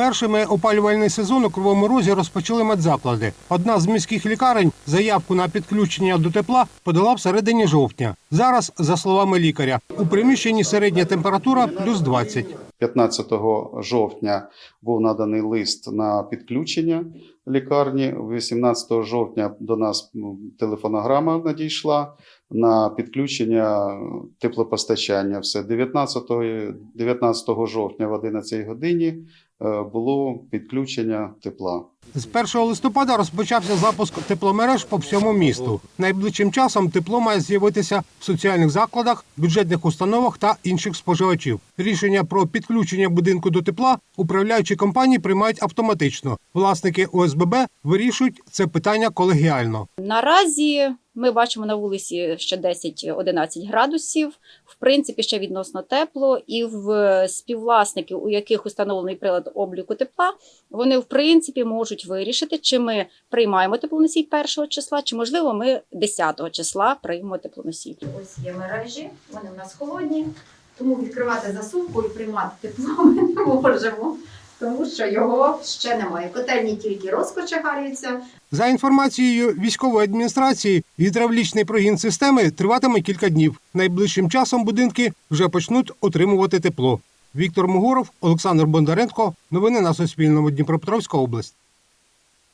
Першими опалювальний сезон у Кривому Розі розпочали медзаклади. Одна з міських лікарень заявку на підключення до тепла подала в середині жовтня. Зараз, за словами лікаря, у приміщенні середня температура плюс 20. 15 жовтня був наданий лист на підключення лікарні. 18 жовтня до нас телефонограма надійшла на підключення теплопостачання. Все 19, 19 жовтня в 11 годині е, було підключення тепла. З 1 листопада розпочався запуск тепломереж по всьому місту. Найближчим часом тепло має з'явитися в соціальних закладах, бюджетних установах та інших споживачів. Рішення про підключення будинку до тепла управляючі компанії приймають автоматично. Власники ОСББ вирішують це питання колегіально. Наразі ми бачимо на вулиці ще 10-11 градусів. В принципі, ще відносно тепло, і в співвласників, у яких установлений прилад обліку тепла, вони в принципі можуть вирішити, чи ми приймаємо теплоносій першого числа, чи можливо ми 10 числа приймемо теплоносій. Ось є мережі, вони в нас холодні, тому відкривати засувку і приймати тепло ми не можемо, тому що його ще немає. Котельні тільки розкочегарюються. За інформацією військової адміністрації, гідравлічний прогін системи триватиме кілька днів. Найближчим часом будинки вже почнуть отримувати тепло. Віктор Мугуров, Олександр Бондаренко. Новини на Суспільному. Дніпропетровська область.